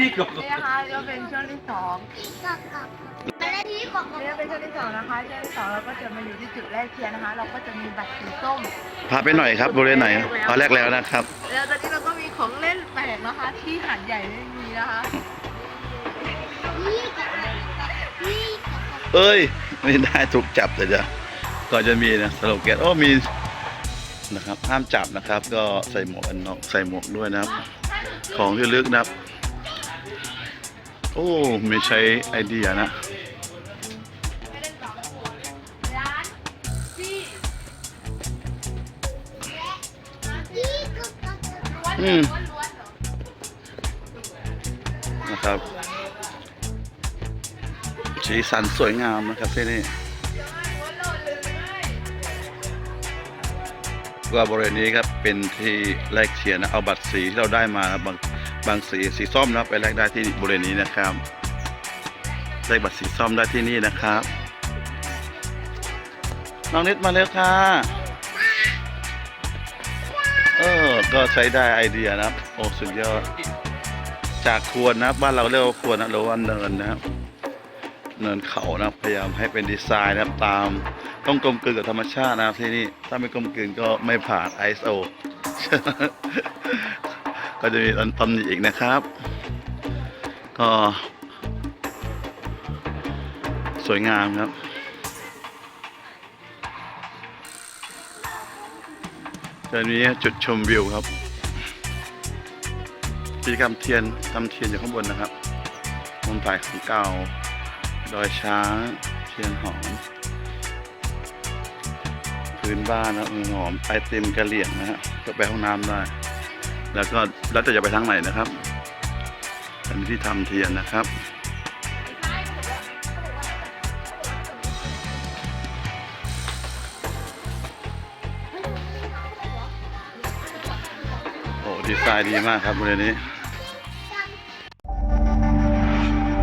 นี่ก็นี่นะคะก็เป็นช่วงที่สองอะไรที่กบนี่ก็เป็นช่วงที่สองนะคะช่วงที่สองเราก็จะมาอยู่ที่จุดแรกเทียนนะคะ เราก็จะมีบัตรสีส้มพาไปหน่อยครับบริเวณไหนตอนแรกแล้วนะครับ แล้วตอนนี้เราก็มีของเล่นแปลกนะคะ ที่หาดใหญ่ไม่มีนะคะนี่กับนี่เอ้ย ไม่ได้ถูกจับแต่จะก็จะมีนะสโลแกนโอ้มีนะครับห้ามจับนะครับ ก็ใส่หมวกกันน็อกใส่หมวกด้วยนะครับ ของที่ลึกนะครับ โอ้ไม่ใช้ไอเดียนะนที่นี่กับอืม นะครับ สีสันสวยงามนะครับที่นี่วนโลดเลยก็บริเวณนี้ครับเป็นที่แลกเทียนนะเอาบัตรสีที่เราได้มาบาง บางสีสีส้มนะไปแลกได้ที่บริเวณนี้นะครับแลกบัตรสีส้มได้ที่นี่นะครับน้องนิดมาเร็วค่ะเออก็ใช้ได้ไอเดียนะครับโอ้สุดยอด จากควรนะบ้านเราเรียกว่าควรนะหรือว่าเนินนะครับเนินเขานะพยายามให้เป็นดีไซน์นะครับตามต้องกลมกลืนกับธรรมชาตินะครับที่นี่ถ้าไม่กลมกลืนก็ไม่ผ่าน ISO ก็จะมีตำตำหนิอีกนะครับ ก็สวยงามครับจะมีจุดชมวิวครับกิจกรรมเทียนทำเทียนอยู่ข้างบนนะครับมุมถ่ายของเก่า ดอยช้างเทียนหอม พื้นบ้านนะหอมไอติมกระเหลี่ยงนะฮะก็ไปห้องน้ำได้ แล้วก็แล้วแต่จะไปทางไหนนะครับ อันนี้ที่ทำเทียนนะครับโอ้ดีไซน์ดีมากครับบริเวณนี้